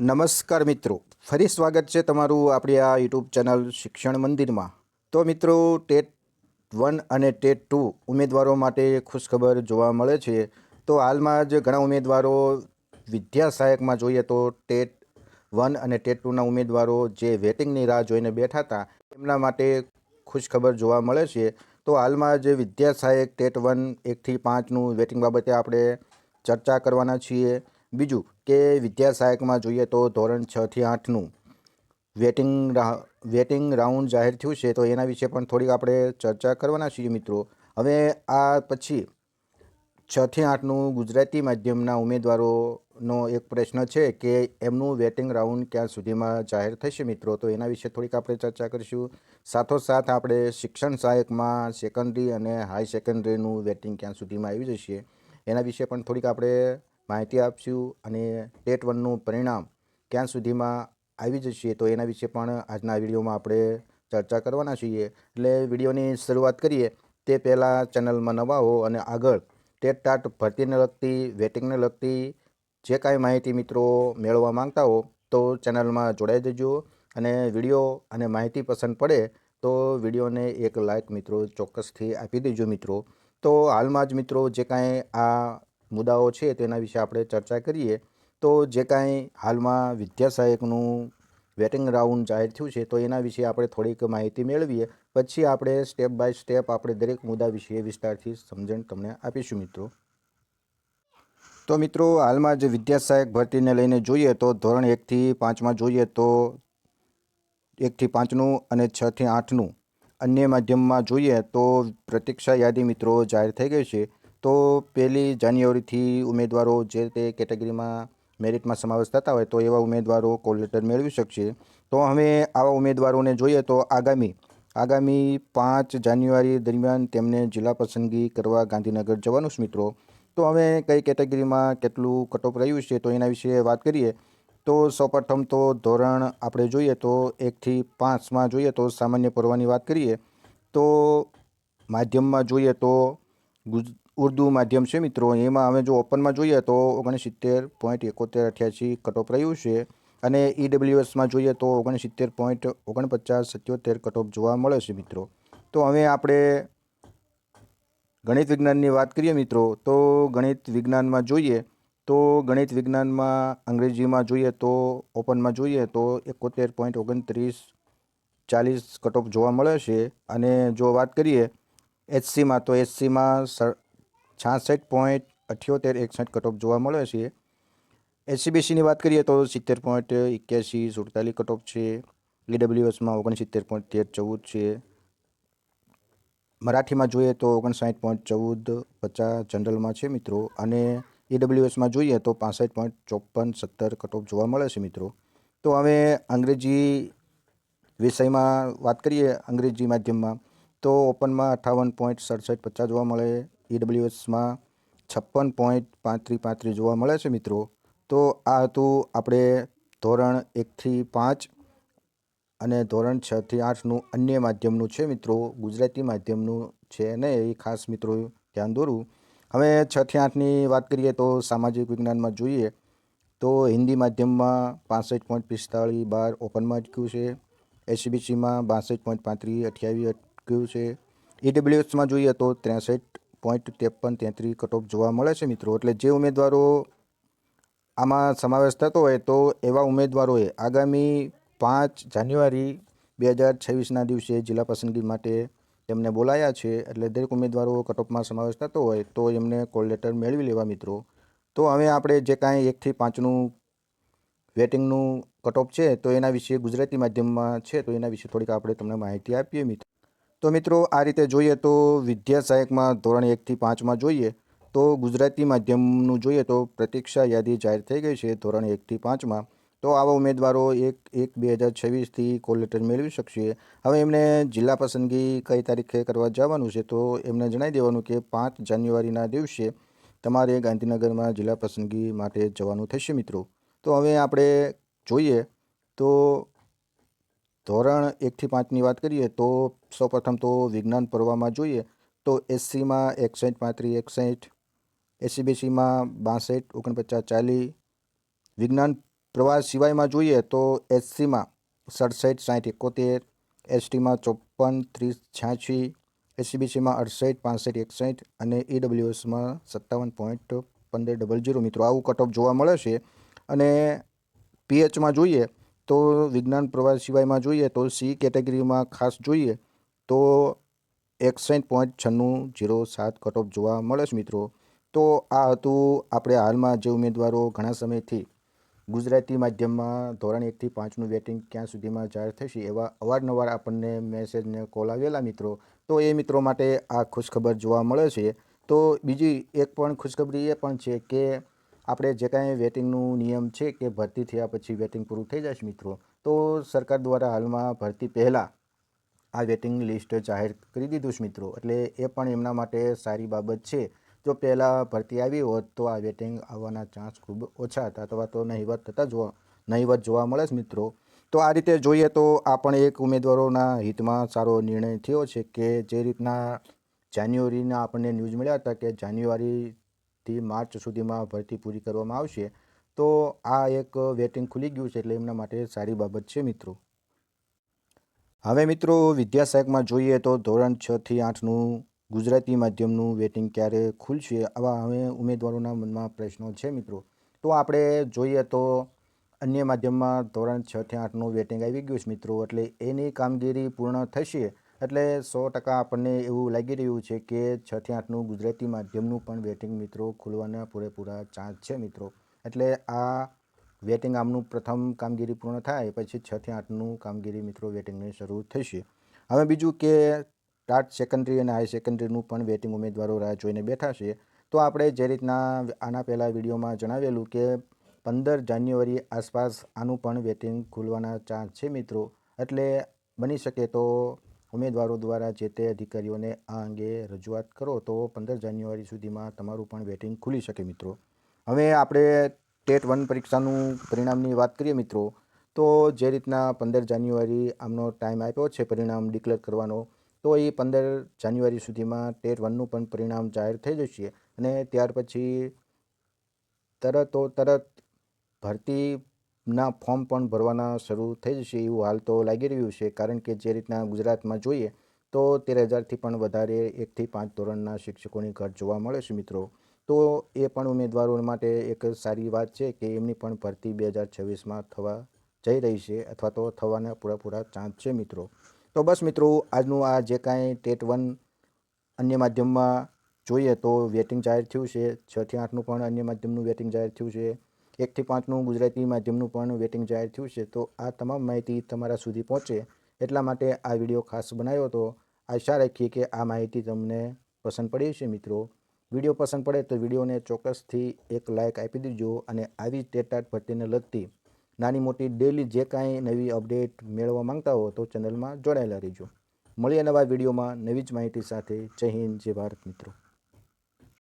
નમસ્કાર મિત્રો. ફરી સ્વાગત છે તમારું આપણી આ યુટ્યુબ ચેનલ શિક્ષણ મંદિરમાં. તો મિત્રો, ટેટ વન અને ટેટ ટુ ઉમેદવારો માટે ખુશખબર જોવા મળે છે. તો હાલમાં જ ઘણા ઉમેદવારો વિદ્યા સહાયકમાં જોઈએ તો ટેટ વન અને ટેટ ટુના ઉમેદવારો જે વેટિંગની રાહ જોઈને બેઠા હતા, એમના માટે ખુશખબર જોવા મળે છે. તો હાલમાં જ વિદ્યા સહાયક ટેટ વન એકથી પાંચનું વેટિંગ બાબતે આપણે ચર્ચા કરવાના છીએ. બીજું કે વિદ્યા સહાયકમાં જોઈએ તો ધોરણ છથી આઠનું વેટિંગ વેટિંગ રાઉન્ડ જાહેર થયું છે, તો એના વિશે પણ થોડીક આપણે ચર્ચા કરવાના છીએ મિત્રો. હવે આ પછી છથી આઠનું ગુજરાતી માધ્યમના ઉમેદવારોનો એક પ્રશ્ન છે કે એમનું વેટિંગ રાઉન્ડ ક્યાં સુધીમાં જાહેર થશે મિત્રો? તો એના વિશે થોડીક આપણે ચર્ચા કરીશું. સાથોસાથ આપણે શિક્ષણ સહાયકમાં સેકન્ડરી અને હાઈ સેકન્ડરીનું વેટિંગ ક્યાં સુધીમાં આવી જશે, એના વિશે પણ થોડીક આપણે માહિતી આપશું અને ટેટ વનનું પરિણામ ક્યાં સુધીમાં આવી જશે તો એના વિશે પણ આજના વિડીયોમાં આપણે ચર્ચા કરવાના છીએ. એટલે વિડીયોની શરૂઆત કરીએ. તે પહેલાં ચેનલમાં નવા હો અને આગળ ટેટ ટાટ ભરતીને લગતી, વેટિંગને લગતી જે કાંઈ માહિતી મિત્રો મેળવવા માંગતા હો તો ચેનલમાં જોડાઈ દેજો અને વીડિયો અને માહિતી પસંદ પડે તો વિડીયોને એક લાઇક મિત્રો ચોક્કસથી આપી દેજો મિત્રો. તો હાલમાં જ મિત્રો જે કાંઈ આ મુદ્દાઓ છે તેના વિશે આપણે ચર્ચા કરીએ. તો જે કાંઈ હાલમાં વિદ્યા સહાયકનું વેટિંગ રાઉન્ડ જાહેર થયું છે તો એના વિશે આપણે થોડીક માહિતી મેળવીએ. પછી આપણે સ્ટેપ બાય સ્ટેપ આપણે દરેક મુદ્દા વિશે વિસ્તારથી સમજણ તમને આપીશું મિત્રો. તો મિત્રો, હાલમાં જ વિદ્યા સહાયક ભરતીને લઈને જોઈએ તો ધોરણ એકથી પાંચમાં જોઈએ તો એકથી પાંચનું અને છથી આઠનું અન્ય માધ્યમમાં જોઈએ તો પ્રતીક્ષા યાદી મિત્રો જાહેર થઈ ગઈ છે. તો પહેલી જાન્યુઆરીથી ઉમેદવારો જે તે કેટેગરીમાં મેરિટમાં સમાવેશ થતા હોય તો એવા ઉમેદવારો કોલ લેટર મેળવી શકશે. તો હવે આવા ઉમેદવારોને જોઈએ તો આગામી આગામી પાંચ જાન્યુઆરી દરમિયાન તેમને જિલ્લા પસંદગી કરવા ગાંધીનગર જવાનું છે મિત્રો. તો હવે કઈ કેટેગરીમાં કેટલું કટઓફ રહ્યું છે તો એના વિશે વાત કરીએ. તો સૌપ્રથમ તો ધોરણ આપણે જોઈએ તો એકથી પાંચમાં જોઈએ તો સામાન્ય પર્વની વાત કરીએ. તો માધ્યમમાં જોઈએ તો ગુજ ઉર્દુ માધ્યમ છે મિત્રો. એમાં અમે જો ઓપનમાં જોઈએ તો ઓગણસિત્તેર પોઈન્ટ એકોતેર અઠ્યાસી કટઓફ રહ્યું છે. અને ઈડબ્લ્યુએસમાં જોઈએ તો ઓગણસિત્તેર પોઈન્ટ ઓગણપચાસ સત્યોતેર કટઓફ જોવા મળે છે મિત્રો. તો હવે આપણે ગણિત વિજ્ઞાનની વાત કરીએ મિત્રો, તો ગણિત વિજ્ઞાનમાં જોઈએ તો ગણિત વિજ્ઞાનમાં અંગ્રેજીમાં જોઈએ તો ઓપનમાં જોઈએ તો એકોતેર પોઈન્ટ ઓગણત્રીસ ચાલીસ કટઓફ જોવા મળે છે. અને જો વાત કરીએ એચસીમાં તો એચસીમાં છાસઠ પોઈન્ટ અઠ્યોતેર એકસઠ કટઓફ જોવા મળે છે. એસસીબીસીની વાત કરીએ તો સિત્તેર પોઈન્ટ એક્યાસી સુડતાલીસ કટઓફ છે. ઈડબ્લ્યુએસમાં ઓગણસિત્તેર પોઈન્ટ તેર ચૌદ છે. મરાઠીમાં જોઈએ તો ઓગણસાઠ પોઈન્ટ ચૌદ પચાસ જનરલમાં છે મિત્રો. અને ઈડબ્લ્યુએસમાં જોઈએ તો પાસઠ પોઈન્ટ ચોપન સત્તર કટઓફ જોવા મળે છે મિત્રો. તો હવે અંગ્રેજી વિષયમાં વાત કરીએ અંગ્રેજી માધ્યમમાં. તો ઓપનમાં અઠાવન પોઈન્ટ સડસઠ પચાસ જોવા મળે. ઈડબ્લ્યુએસમાં છપ્પન પોઈન્ટ પાંત્રીસ પાંત્રીસ જોવા મળે છે મિત્રો. તો આ હતું આપણે ધોરણ એકથી પાંચ અને ધોરણ છથી આઠનું અન્ય માધ્યમનું છે મિત્રો. ગુજરાતી માધ્યમનું છે ને એ ખાસ મિત્રો ધ્યાન દોરું. હવે છથી આઠની વાત કરીએ તો સામાજિક વિજ્ઞાનમાં જોઈએ તો હિન્દી માધ્યમમાં પાસઠ પોઈન્ટ પિસ્તાળીસ બાર ઓપનમાં અટક્યું છે. એસીબીસીમાં બાસઠ પોઈન્ટ પાંત્રીસ અઠ્યાવીસ અટક્યું છે. ઈડબ્લ્યુએસમાં જોઈએ તો ત્રેસઠ પોઈન્ટ ત્રેપન તેત્રીસ કટઓફ જોવા મળે છે મિત્રો. એટલે જે ઉમેદવારો આમાં સમાવેશ થતો હોય તો એવા ઉમેદવારોએ આગામી પાંચ જાન્યુઆરી બે હજાર છવ્વીસના દિવસે જિલ્લા પસંદગી માટે તેમને બોલાયા છે. એટલે દરેક ઉમેદવારો કટઓફમાં સમાવેશ થતો હોય તો એમને કોલ લેટર મેળવી લેવા મિત્રો. તો હવે આપણે જે કાંઈ એકથી પાંચનું વેટિંગનું કટઓફ છે તો એના વિશે ગુજરાતી માધ્યમમાં છે તો એના વિશે થોડીક આપણે તમને માહિતી આપીએ મિત્રો. તો મિત્રો, આ રીતે જોઈએ તો વિદ્યા સહાયકમાં ધોરણ એકથી પાંચમાં જોઈએ તો ગુજરાતી માધ્યમનું જોઈએ તો પ્રતીક્ષા યાદી જાહેર થઈ ગઈ છે ધોરણ એકથી પાંચમાં. તો આવા ઉમેદવારો એક એક, બે હજાર છવ્વીસથી કોલ લેટર મેળવી શકશે. હવે એમને જિલ્લા પસંદગી કઈ તારીખે કરવા જવાનું છે તો એમને જણાવી દેવાનું કે પાંચ જાન્યુઆરીના દિવસે તમારે ગાંધીનગરમાં જિલ્લા પસંદગી માટે જવાનું થશે મિત્રો. તો હવે આપણે જોઈએ તો ધોરણ એકથી પાંચની વાત કરીએ તો સૌપ્રથમ તો વિજ્ઞાન પર્વમાં જોઈએ તો એસસીમાં એકસઠ પાંત્રીસ એકસઠ, એસસીબીસીમાં બાસઠ, ઓગણપચાસ ચાલીસ. વિજ્ઞાન પ્રવાહ સિવાયમાં જોઈએ તો એસસીમાં સડસઠ, સાઠ, એકોતેર, એસટીમાં ચોપન, ત્રીસ, છ્યાસી, એસસીબીસીમાં અડસઠ, પાસઠ, એકસઠ અને ઈડબ્લ્યુએસમાં સત્તાવન પોઈન્ટ પંદર ડબલ જીરો મિત્રો, આવું કટઓફ જોવા મળે છે અને પીએચમાં જોઈએ તો વિજ્ઞાન પ્રવાહ સિવાયમાં જોઈએ તો સી કેટેગરીમાં ખાસ જોઈએ તો એકસઠ પોઈન્ટ છન્નું જીરો સાત કટઓફ જોવા મળે છે મિત્રો. તો આ હતું આપણે હાલમાં જે ઉમેદવારો ઘણા સમયથી ગુજરાતી માધ્યમમાં ધોરણ એકથી પાંચનું વેટિંગ ક્યાં સુધીમાં જાહેર થશે એવા અવારનવાર આપણને મેસેજને કોલ આવેલા મિત્રો. તો એ મિત્રો માટે આ ખુશખબર જોવા મળે છે. તો બીજી એક પણ ખુશખબરી એ પણ છે કે આપણે જે કાંઈ વેટિંગનું નિયમ છે કે ભરતી થયા પછી વેટિંગ પૂરું થઈ જશે મિત્રો, તો સરકાર દ્વારા હાલમાં ભરતી પહેલાં આ વેટિંગ લિસ્ટ જાહેર કરી દીધું છે મિત્રો. એટલે એ પણ એમના માટે સારી બાબત છે. જો પહેલાં ભરતી આવી હોત તો આ વેટિંગ આવવાના ચાન્સ ખૂબ ઓછા હતા. અથવા તો નહીવત થતા જોવા, નહીવત જોવા મળે છે મિત્રો. તો આ રીતે જોઈએ તો આ પણ એક ઉમેદવારોના હિતમાં સારો નિર્ણય થયો છે કે જે રીતના જાન્યુઆરીના આપણને ન્યૂઝ મળ્યા હતા કે જાન્યુઆરીથી માર્ચ સુધીમાં ભરતી પૂરી કરવામાં આવશે. તો આ એક વેટિંગ ખુલી ગયું છે એટલે એમના માટે સારી બાબત છે મિત્રો. હવે મિત્રો વિદ્યાસહાયકમાં જોઈએ તો ધોરણ છ થી આઠનું ગુજરાતી માધ્યમનું વેટિંગ ક્યારે ખુલશે આવા હવે ઉમેદવારોના મનમાં પ્રશ્નો છે મિત્રો. તો આપણે જોઈએ તો અન્ય માધ્યમમાં ધોરણ છ થી આઠનું વેટિંગ આવી ગયું છે મિત્રો, એટલે એની કામગીરી પૂર્ણ થશે. એટલે સો ટકા આપણને એવું લાગી રહ્યું છે કે છ થી આઠનું ગુજરાતી માધ્યમનું પણ વેટિંગ મિત્રો ખુલવાના પૂરેપૂરા ચાન્સ છે મિત્રો. એટલે આ વેટિંગ આમનું પ્રથમ કામગીરી પૂર્ણ થાય, પછી છ થી આઠનું કામગીરી મિત્રો વેટિંગની શરૂ થશે. હવે બીજું કે ટાટ સેકન્ડરી અને હાઈ સેકન્ડરીનું પણ વેટિંગ ઉમેદવારો રાહ જોઈને બેઠા છે. તો આપણે જે રીતના આના પહેલાં વિડીયોમાં જણાવેલું કે પંદર જાન્યુઆરી આસપાસ આનું પણ વેટિંગ ખુલવાના ચાન્સ છે મિત્રો. એટલે બની શકે તો ઉમેદવારો દ્વારા જે તે અધિકારીઓને આ અંગે રજૂઆત કરો તો પંદર જાન્યુઆરી સુધીમાં તમારું પણ વેટિંગ ખુલી શકે મિત્રો. હવે આપણે ટેટ વન પરીક્ષાનું પરિણામની વાત કરીએ મિત્રો, તો જે રીતના પંદર જાન્યુઆરી આમનો ટાઈમ આપ્યો છે પરિણામ ડિક્લેર કરવાનો, તો એ પંદર જાન્યુઆરી સુધીમાં ટેટ વનનું પણ પરિણામ જાહેર થઈ જશે અને ત્યાર પછી તરતો તરત ભરતીના ફોર્મ પણ ભરવાના શરૂ થઈ જશે એવું હાલ તો લાગી રહ્યું છે. કારણ કે જે રીતના ગુજરાતમાં જોઈએ તો તેર હજારથી પણ વધારે એકથી પાંચ ધોરણના શિક્ષકોની ઘટ જોવા મળે છે મિત્રો. તો એ પણ ઉમેદવારો માટે એક સારી વાત છે કે એમની પણ ભરતી બે હજાર છવ્વીસમાં થવા જઈ રહી છે અથવા તો થવાના પૂરેપૂરા ચાન્સ છે મિત્રો. તો બસ મિત્રો, આજનું આ જે કાંઈ ટેટ વન અન્ય માધ્યમમાં જોઈએ તો વેટિંગ જાહેર થયું છે. છથી આઠનું પણ અન્ય માધ્યમનું વેટિંગ જાહેર થયું છે. એકથી પાંચનું ગુજરાતી માધ્યમનું પણ વેટિંગ જાહેર થયું છે. તો આ તમામ માહિતી તમારા સુધી પહોંચે એટલા માટે આ વીડિયો ખાસ બનાવ્યો હતો આશા રાખીએ કે આ માહિતી તમને પસંદ પડી છે મિત્રો. વીડિયો પસંદ પડે તો વિડીયોને ચોક્કસથી એક લાઇક આપી દેજો અને આવી ટેટાટ ભરતીને લગતી નાની મોટી ડેલી જે કાંઈ નવી અપડેટ મેળવવા માંગતા હો તો ચેનલમાં જોડાયેલા રહેજો. મળીએ નવા વિડીયોમાં નવી જ માહિતી સાથે. જય હિન્દ, જય ભારત મિત્રો.